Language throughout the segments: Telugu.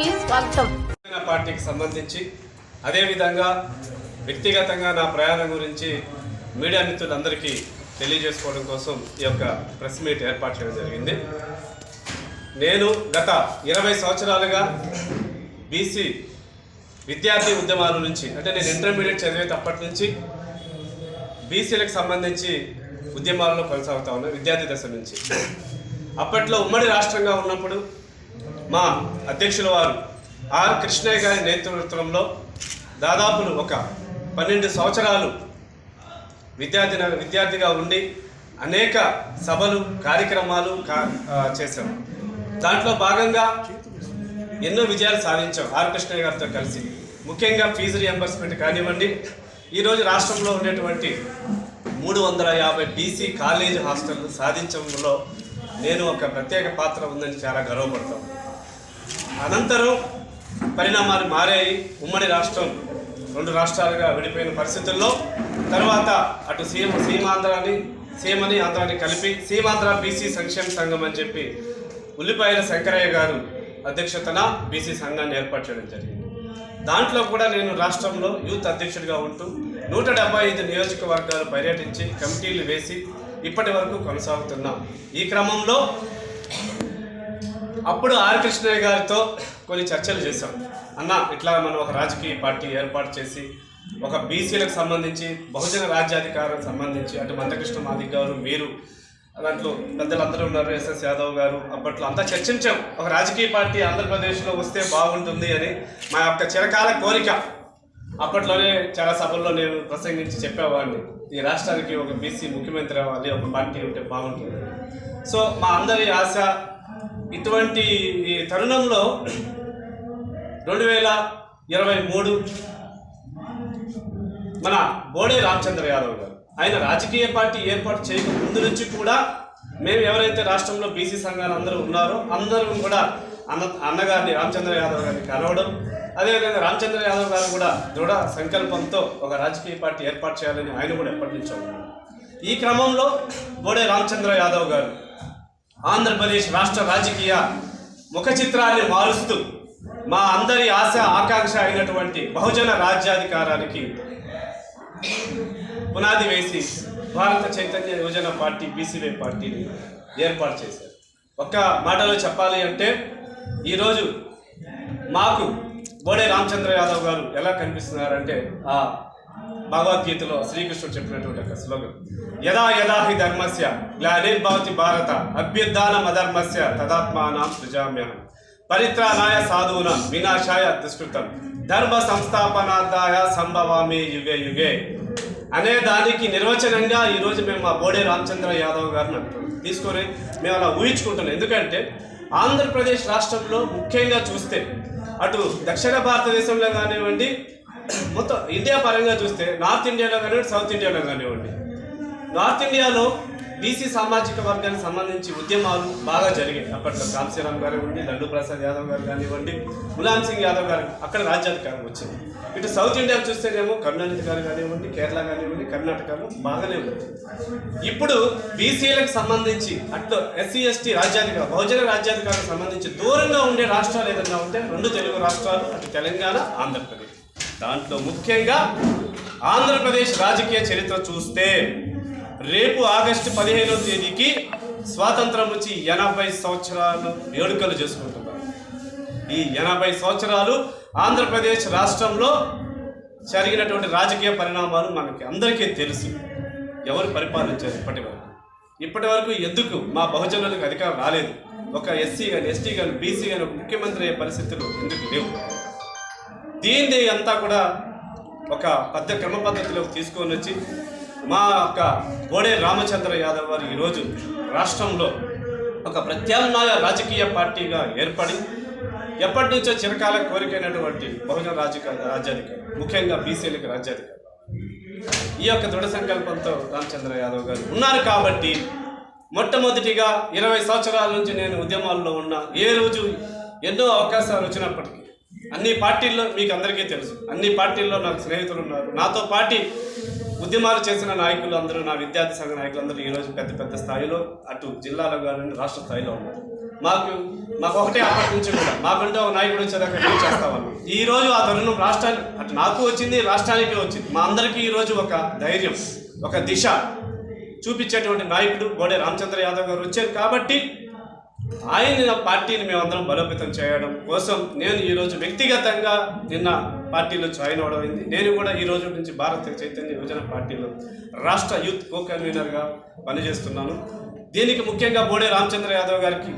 స్వాగతం. పార్టీకి సంబంధించి అదేవిధంగా వ్యక్తిగతంగా నా ప్రయాణం గురించి మీడియా మిత్రులందరికీ తెలియజేసుకోవడం కోసం ఈ యొక్క ప్రెస్ మీట్ ఏర్పాటు చేయడం జరిగింది. నేను గత ఇరవై సంవత్సరాలుగా బీసీ విద్యార్థి ఉద్యమాల నుంచి అంటే నేను ఇంటర్మీడియట్ చదివేటప్పటి నుంచి బీసీలకు సంబంధించి ఉద్యమాల్లో కొనసాగుతా ఉన్నాను విద్యార్థి దశ నుంచి. అప్పట్లో ఉమ్మడి రాష్ట్రంగా ఉన్నప్పుడు మా అధ్యక్షుల వారు ఆర్ కృష్ణయ్య గారి నేతృత్వంలో దాదాపులు ఒక పన్నెండు సంవత్సరాలు విద్యార్థి విద్యార్థిగా ఉండి అనేక సభలు కార్యక్రమాలు కా చేశాం. దాంట్లో భాగంగా ఎన్నో విజయాలు సాధించాం ఆర్ కృష్ణయ్య గారితో కలిసి. ముఖ్యంగా ఫీజు రియంబర్స్మెంట్ కానివ్వండి. ఈరోజు రాష్ట్రంలో ఉండేటువంటి మూడు వందల యాభై బీసీ కాలేజ్ హాస్టల్ సాధించడంలో నేను ఒక ప్రత్యేక పాత్ర ఉందని చాలా గర్వపడతాను అనంతరం పరిణామాలు మారాయి. ఉమ్మడి రాష్ట్రం రెండు రాష్ట్రాలుగా విడిపోయిన పరిస్థితుల్లో తర్వాత అటు సీమ సీమాంధ్రాన్ని సీమని ఆంధ్రాన్ని కలిపి సీమాంధ్ర బీసీ సంక్షేమ సంఘం అని చెప్పి ఉల్లిపాయల శంకరయ్య గారు అధ్యక్షతన బీసీ సంఘాన్ని ఏర్పాటు చేయడం జరిగింది. దాంట్లో కూడా నేను రాష్ట్రంలో యూత్ అధ్యక్షుడిగా ఉంటూ నూట డెబ్బై ఐదు నియోజకవర్గాలు పర్యటించి కమిటీలు వేసి ఇప్పటి వరకు కొనసాగుతున్నాం. ఈ క్రమంలో అప్పుడు ఆర్ కృష్ణయ్య గారితో కొన్ని చర్చలు చేశాం. అన్న ఇట్లా మనం ఒక రాజకీయ పార్టీ ఏర్పాటు చేసి ఒక బీసీలకు సంబంధించి బహుజన రాజ్యాధికారం సంబంధించి అటు మందకృష్ణ మాదిక్ గారు మీరు దాంట్లో పెద్దలందరూ ఉన్నారు ఎస్ఎస్ యాదవ్ గారు అప్పట్లో అంతా చర్చించాం. ఒక రాజకీయ పార్టీ ఆంధ్రప్రదేశ్లో వస్తే బాగుంటుంది అని మా యొక్క చిరకాల కోరిక. అప్పట్లోనే చాలా సభల్లో నేను ప్రసంగించి చెప్పేవాడిని. ఈ రాష్ట్రానికి ఒక బీసీ ముఖ్యమంత్రి అవ్వాలి ఒక పార్టీ ఉంటే బాగుంటుంది. సో మా అందరి ఆశ ఇటువంటి ఈ తరుణంలో రెండు వేల ఇరవై మూడు మన బోడే రామచంద్ర యాదవ్ గారు. ఆయన రాజకీయ పార్టీ ఏర్పాటు చేయక ముందు నుంచి కూడా మేము ఎవరైతే రాష్ట్రంలో బీసీ సంఘాలు అందరూ ఉన్నారో అందరూ కూడా అన్న అన్నగారిని రామచంద్ర యాదవ్ గారిని కలవడం అదేవిధంగా రామచంద్ర యాదవ్ గారు కూడా దృఢ సంకల్పంతో ఒక రాజకీయ పార్టీ ఏర్పాటు చేయాలని ఆయన కూడా ఎప్పటి నుంచో ఉన్నారు. ఈ క్రమంలో బోడే రామచంద్ర యాదవ్ గారు ఆంధ్రప్రదేశ్ రాష్ట్ర రాజకీయ ముఖ చిత్రాన్ని మారుస్తూ మా అందరి ఆశ ఆకాంక్ష అయినటువంటి బహుజన రాజ్యాధికారానికి పునాది వేసి భారత చైతన్య యువజన పార్టీ బీసీవై పార్టీని ఏర్పాటు చేశారు. ఒక్క మాటలో చెప్పాలి అంటే ఈరోజు మాకు బోడే రామచంద్ర యాదవ్ గారు ఎలా కనిపిస్తున్నారంటే ఆ భగవద్గీతలో శ్రీకృష్ణుడు చెప్పినటువంటి ఒక శ్లోకం. యదా యదా హి ధర్మస్య గ్లానిర్భవతి భారత అభ్యుద్ధానం అధర్మస్య తదాత్మానం సృజామ్యహం. పరిత్రాణాయ సాధూన వినాశాయ దుష్కృతం. ధర్మ సంస్థాపనార్థాయ సంభవామి యుగే యుగే. అనే దానికి నిర్వచనంగా ఈరోజు మేము మా బోడే రామచంద్ర యాదవ్ గారిని అంటున్నాం తీసుకొని మేము అలా ఊహించుకుంటున్నాం. ఎందుకంటే ఆంధ్రప్రదేశ్ రాష్ట్రంలో ముఖ్యంగా చూస్తే అటు దక్షిణ భారతదేశంలో కానివ్వండి మొత్తం ఇండియా పరంగా చూస్తే నార్త్ ఇండియాలో కానివ్వండి సౌత్ ఇండియాలో కానివ్వండి. నార్త్ ఇండియాలో బీసీ సామాజిక వర్గానికి సంబంధించి ఉద్యమాలు బాగా జరిగాయి. అప్పట్లో కాంశీరామ్ గారు ఉండి లడ్డూ ప్రసాద్ యాదవ్ గారు కానివ్వండి ములాయం సింగ్ యాదవ్ గారు అక్కడ రాజ్యాధికారం వచ్చింది. ఇటు సౌత్ ఇండియా చూస్తేనేమో కరుణానిధి గారు కానివ్వండి కేరళ కానివ్వండి కర్ణాటకలో బాగానే ఉంది. ఇప్పుడు బీసీలకు సంబంధించి అట్లు ఎస్సీ ఎస్టీ రాజ్యాధికారం బహుజన రాజ్యాధికారం సంబంధించి దూరంగా ఉండే రాష్ట్రాలు ఏదన్నా ఉంటే రెండు తెలుగు రాష్ట్రాలు అటు తెలంగాణ ఆంధ్రప్రదేశ్. దాంట్లో ముఖ్యంగా ఆంధ్రప్రదేశ్ రాజకీయ చరిత్ర చూస్తే రేపు ఆగస్టు పదిహేనో తేదీకి స్వాతంత్రం వచ్చి ఎనభై సంవత్సరాలు వేడుకలు చేసుకుంటున్నారు. ఈ ఎనభై సంవత్సరాలు ఆంధ్రప్రదేశ్ రాష్ట్రంలో జరిగినటువంటి రాజకీయ పరిణామాలు మనకి అందరికీ తెలుసు. ఎవరు పరిపాలించారు ఇప్పటి వరకు? ఇప్పటి వరకు ఎందుకు మా బహుజనులకు అధికారం రాలేదు? ఒక ఎస్సీ కానీ ఎస్టీ కానీ బీసీ కానీ ముఖ్యమంత్రి అయ్యే పరిస్థితులు ఎందుకు లేవు? దీన్ని అంతా కూడా ఒక పెద్ద క్రమ పద్ధతిలో తీసుకొని వచ్చి మా యొక్క బోడే రామచంద్ర యాదవ్ వారు ఈరోజు రాష్ట్రంలో ఒక ప్రత్యామ్నాయ రాజకీయ పార్టీగా ఏర్పడి ఎప్పటి నుంచో చిరకాల కోరికైనటువంటి బహుజన రాజకీయ రాజ్యాధికారం ముఖ్యంగా బీసీలకు రాజ్యాధికారం ఈ యొక్క దృఢ సంకల్పంతో రామచంద్ర యాదవ్ గారు ఉన్నారు కాబట్టి మొట్టమొదటిగా ఇరవై సంవత్సరాల నుంచి నేను ఉద్యమాల్లో ఉన్నా ఏ రోజు ఎన్నో అవకాశాలు వచ్చినప్పటికీ అన్ని పార్టీల్లో మీకు అందరికీ తెలుసు. అన్ని పార్టీల్లో నాకు స్నేహితులు ఉన్నారు. నాతో పాటి ఉద్యమాలు చేసిన నాయకులు అందరూ నా విద్యార్థి సంఘ నాయకులు అందరూ ఈరోజు పెద్ద పెద్ద స్థాయిలో అటు జిల్లాలో కానీ రాష్ట్ర స్థాయిలో ఉన్నారు. మాకు మాకు ఒకటే అప్పటి నుంచి కూడా మాకంటే ఒక నాయకుడు వచ్చేదాకా ఏం చేస్తామని. ఈ రోజు ఆ తరుణం రాష్ట్రానికి అటు నాకు వచ్చింది రాష్ట్రానికి వచ్చింది. మా అందరికీ ఈరోజు ఒక ధైర్యం ఒక దిశ చూపించేటువంటి నాయకుడు బోడే రామచంద్ర యాదవ్ గారు వచ్చారు కాబట్టి ఆయన పార్టీని మేమందరం బలోపేతం చేయడం కోసం నేను ఈరోజు వ్యక్తిగతంగా నిన్న పార్టీలో జాయిన్ అవడం అయింది. నేను కూడా ఈ రోజు నుంచి భారత చైతన్య యువజన పార్టీలో రాష్ట్ర యూత్ కో కన్వీనర్గా పనిచేస్తున్నాను. దీనికి ముఖ్యంగా బోడే రామచంద్ర యాదవ్ గారికి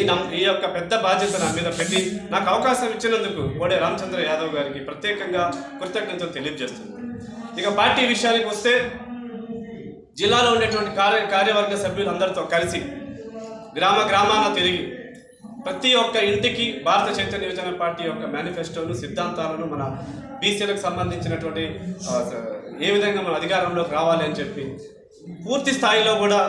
ఈ నమ్ ఈ యొక్క పెద్ద బాధ్యత నా మీద పెట్టి నాకు అవకాశం ఇచ్చినందుకు బోడే రామచంద్ర యాదవ్ గారికి ప్రత్యేకంగా కృతజ్ఞతలు తెలియజేస్తున్నాను. ఇక పార్టీ విషయానికి వస్తే జిల్లాలో ఉండేటువంటి కార్య కార్యవర్గ సభ్యులందరితో కలిసి గ్రామ గ్రామాన తిరిగి ప్రతి ఒక్క ఇంటికి భారత చైతన్య యువజన పార్టీ యొక్క మేనిఫెస్టోను సిద్ధాంతాలను మన బీసీలకు సంబంధించినటువంటి ఏ విధంగా మన అధికారంలోకి రావాలి అని చెప్పి పూర్తి స్థాయిలో కూడా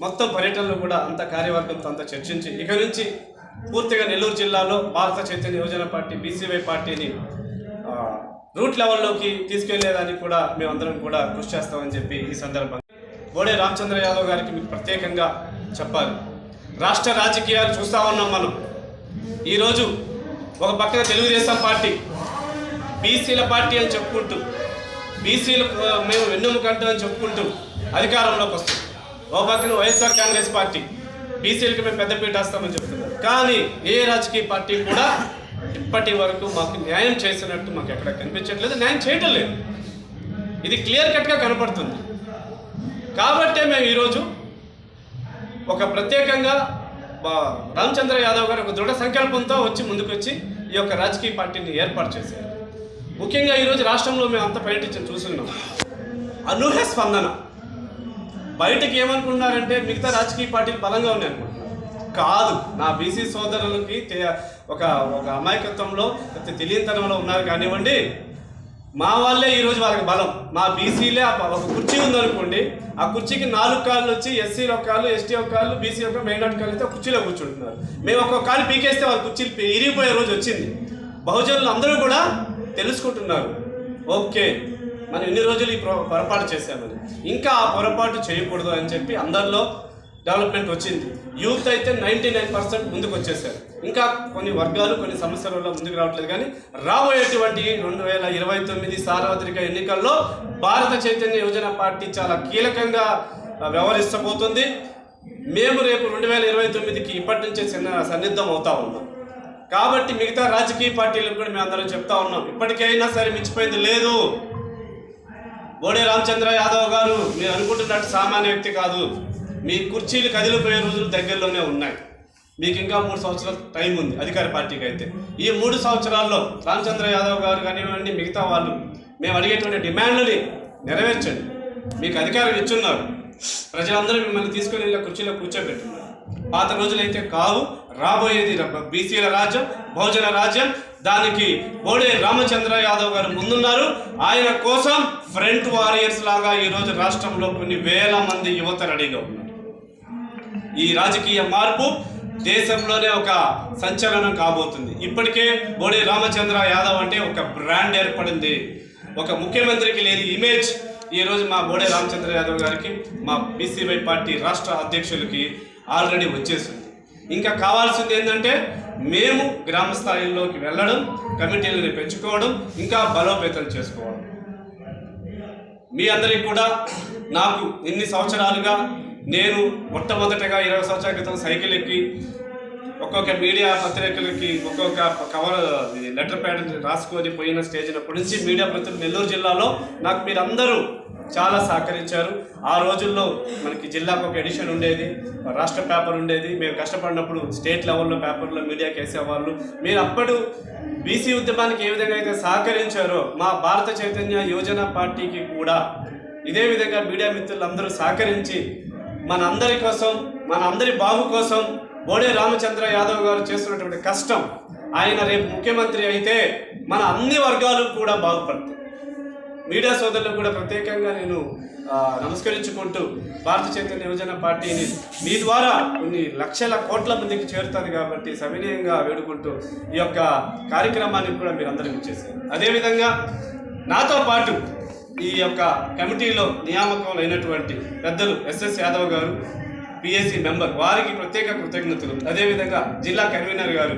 మొత్తం పర్యటనలో కూడా అంత కార్యవర్గంతో అంతా చర్చించి ఇక నుంచి పూర్తిగా నెల్లూరు జిల్లాలో భారత చైతన్య యువజన పార్టీ బీసీవై పార్టీని రూట్ లెవెల్లోకి తీసుకెళ్ళేదానికి కూడా మేమందరం కూడా కృషి చేస్తామని చెప్పి ఈ సందర్భంగా బోడే రామచంద్ర యాదవ్ గారికి మీకు ప్రత్యేకంగా చెప్పాలి. రాష్ట్ర రాజకీయాలు చూస్తా ఉన్నాం మనం. ఈరోజు ఒక పక్కన తెలుగుదేశం పార్టీ బీసీల పార్టీ అని చెప్పుకుంటూ బీసీలు మేము వెన్నుముకంటాం అని చెప్పుకుంటూ అధికారంలోకి వస్తుంది ఒక పక్కన వైఎస్ఆర్ కాంగ్రెస్ పార్టీ బీసీలకి మేము పెద్దపీట వేస్తామని చెప్తున్నారు కానీ ఏ రాజకీయ పార్టీ కూడా ఇప్పటి వరకు మాకు న్యాయం చేసినట్టు మాకు ఎక్కడ కనిపించట్లేదు. న్యాయం చేయటం లేదు. ఇది క్లియర్ కట్గా కనపడుతుంది. కాబట్టే మేము ఈరోజు ఒక ప్రత్యేకంగా రామచంద్ర యాదవ్ గారు ఒక దృఢ సంకల్పంతో వచ్చి ముందుకొచ్చి ఈ యొక్క రాజకీయ పార్టీని ఏర్పాటు చేశారు. ముఖ్యంగా ఈరోజు రాష్ట్రంలో మేము అంత పర్యటించి చూస్తున్నాం. అనూహ్య స్పందన. బయటకి ఏమనుకుంటున్నారంటే మిగతా రాజకీయ పార్టీలు బలంగా ఉన్నాయి కాదు నా బీసీ సోదరులకి ఒక ఒక అమాయకత్వంలో తెలియనితనంలో ఉన్నారు కానివ్వండి మా వాళ్ళే ఈరోజు వాళ్ళకి బలం. మా బీసీలే ఆ ఒక కుర్చీ ఉందనుకోండి ఆ కుర్చీకి నాలుగు కాళ్ళు వచ్చి ఎస్సీ ఒక కాళ్ళు ఎస్టీ ఒక కాళ్ళు బీసీ ఒక మైనార్టీ కాళ్ళు అయితే కుర్చీలో కూర్చుంటున్నారు. మేము ఒక్కొక్క కాలు పీకేస్తే వాళ్ళ కుర్చీలు ఇరిగిపోయే రోజు వచ్చింది. బహుజనులు అందరూ కూడా తెలుసుకుంటున్నారు. ఓకే మనం ఇన్ని రోజులు ఈ పొరపాటు చేశామని. ఇంకా ఆ పొరపాటు చేయకూడదు అని చెప్పి అందరిలో డెవలప్మెంట్ వచ్చింది. యూత్ అయితే నైంటీ నైన్ పర్సెంట్ ముందుకు వచ్చేసారు ఇంకా కొన్ని వర్గాలు కొన్ని సమస్యల వల్ల ముందుకు రావట్లేదు. కానీ రాబోయేటువంటి రెండు వేల ఇరవై తొమ్మిది సార్వత్రిక ఎన్నికల్లో భారత చైతన్య యువజన పార్టీ చాలా కీలకంగా వ్యవహరిస్తబోతుంది. మేము రేపు రెండు వేల ఇరవై తొమ్మిదికి ఇప్పటి నుంచే చిన్న సన్నిద్ధం అవుతా ఉన్నాం. కాబట్టి మిగతా రాజకీయ పార్టీలకు కూడా మేము అందరం చెప్తా ఉన్నాం. ఇప్పటికైనా సరే మించిపోయింది లేదు. బోడే రామచంద్ర యాదవ్ గారు మీరు అనుకుంటున్నట్టు సామాన్య వ్యక్తి కాదు. మీ కుర్చీలు కదిలిపోయే రోజులు దగ్గరలోనే ఉన్నాయి. మీకు ఇంకా మూడు సంవత్సరాల టైం ఉంది అధికార పార్టీకి అయితే. ఈ మూడు సంవత్సరాల్లో రామచంద్ర యాదవ్ గారు కానివ్వండి మిగతా వాళ్ళు మేము అడిగేటువంటి డిమాండ్లని నెరవేర్చండి. మీకు అధికారం ఇచ్చున్నారు. ప్రజలందరూ మిమ్మల్ని తీసుకుని ఇలా కుర్చీలో కూర్చోబెట్టున్నారు పాత రోజులైతే కావు రాబోయేది బీసీల రాజ్యం బహుజన రాజ్యం. దానికి బోడే రామచంద్ర యాదవ్ గారు ముందున్నారు. ఆయన కోసం ఫ్రంట్ వారియర్స్ లాగా ఈరోజు రాష్ట్రంలో కొన్ని వేల మంది యువత రెడీగా ఉన్నారు ఈ రాజకీయ మార్పు దేశంలోనే ఒక సంచలనం కాబోతుంది. ఇప్పటికే బోడే రామచంద్ర యాదవ్ అంటే ఒక బ్రాండ్ ఏర్పడింది. ఒక ముఖ్యమంత్రికి లేని ఇమేజ్ ఈ రోజు మా బోడే రామచంద్ర యాదవ్ గారికి మా బీసీవై పార్టీ రాష్ట్ర అధ్యక్షులకి ఆల్రెడీ వచ్చేసింది. ఇంకా కావాల్సింది ఏంటంటే మేము గ్రామ స్థాయిలోకి వెళ్ళడం కమిటీలను పెంచుకోవడం ఇంకా బలోపేతం చేసుకోవడం. మీ అందరికి కూడా నాకు ఇన్ని సంవత్సరాలుగా నేను మొట్టమొదటగా ఇరవై సంవత్సరాల క్రితం సైకిల్ ఎక్కి ఒక్కొక్క మీడియా పత్రికలకి ఒక్కొక్క కవర్ లెటర్ ప్యాడ్ రాసుకొని పోయిన స్టేజ్ అప్పటి నుంచి మీడియా ప్రతినిధులు నెల్లూరు జిల్లాలో నాకు మీరందరూ చాలా సహకరించారు. ఆ రోజుల్లో మనకి జిల్లాకు ఒక ఎడిషన్ ఉండేది రాష్ట్ర పేపర్ ఉండేది. మేము కష్టపడినప్పుడు స్టేట్ లెవెల్లో పేపర్లో మీడియాకి వేసేవాళ్ళు మీరు అప్పుడు బీసీ ఉద్యమానికి ఏ విధంగా అయితే సహకరించారో మా భారత చైతన్య యువజన పార్టీకి కూడా ఇదే విధంగా మీడియా మిత్రులందరూ సహకరించి మన అందరి కోసం మన అందరి కోసం బోడే రామచంద్ర యాదవ్ గారు చేస్తున్నటువంటి కష్టం. ఆయన రేపు ముఖ్యమంత్రి అయితే మన అన్ని వర్గాలు కూడా బాగుపడతాయి. మీడియా సోదరులకు కూడా ప్రత్యేకంగా నేను నమస్కరించుకుంటూ భారత చైతన్య యువజన పార్టీని మీ ద్వారా కొన్ని లక్షల కోట్ల మందికి చేరుతుంది కాబట్టి సవినయంగా వేడుకుంటూ ఈ యొక్క కార్యక్రమానికి కూడా మీరు అందరూ ఇచ్చేసారు అదేవిధంగా నాతో పాటు ఈ యొక్క కమిటీలో నియామకం అయినటువంటి పెద్దలు ఎస్ఎస్ యాదవ్ గారు పిఎస్సి మెంబర్ వారికి ప్రత్యేక కృతజ్ఞతలు. అదేవిధంగా జిల్లా కన్వీనర్ గారు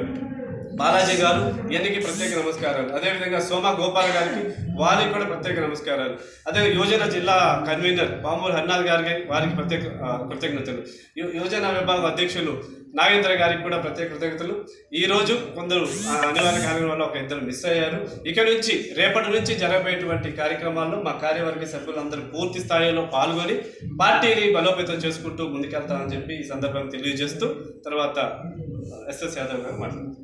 బాలాజీ గారు ఇవన్నీ ప్రత్యేక నమస్కారాలు. అదేవిధంగా సోమ గోపాల్ గారికి వారికి కూడా ప్రత్యేక నమస్కారాలు. అదే యోజన జిల్లా కన్వీనర్ పామూరు హర్నాథ్ గారికి వారికి ప్రత్యేక కృతజ్ఞతలు. యో- యోజన విభాగం అధ్యక్షులు నాగేంద్ర గారికి కూడా ప్రత్యేక కృతజ్ఞతలు. ఈ రోజు కొందరు ఆ, అనివార్య కారణం వల్ల ఒక ఇద్దరు మిస్ అయ్యారు. ఇక నుంచి రేపటి నుంచి జరగబోయేటువంటి కార్యక్రమాల్లో మా కార్యవర్గ సభ్యులందరూ పూర్తి స్థాయిలో పాల్గొని పార్టీని బలోపేతం చేసుకుంటూ ముందుకెళ్తామని చెప్పి ఈ సందర్భంగా తెలియజేస్తూ తర్వాత ఎస్ఎస్ యాదవ్ గారు మాట్లాడుతారు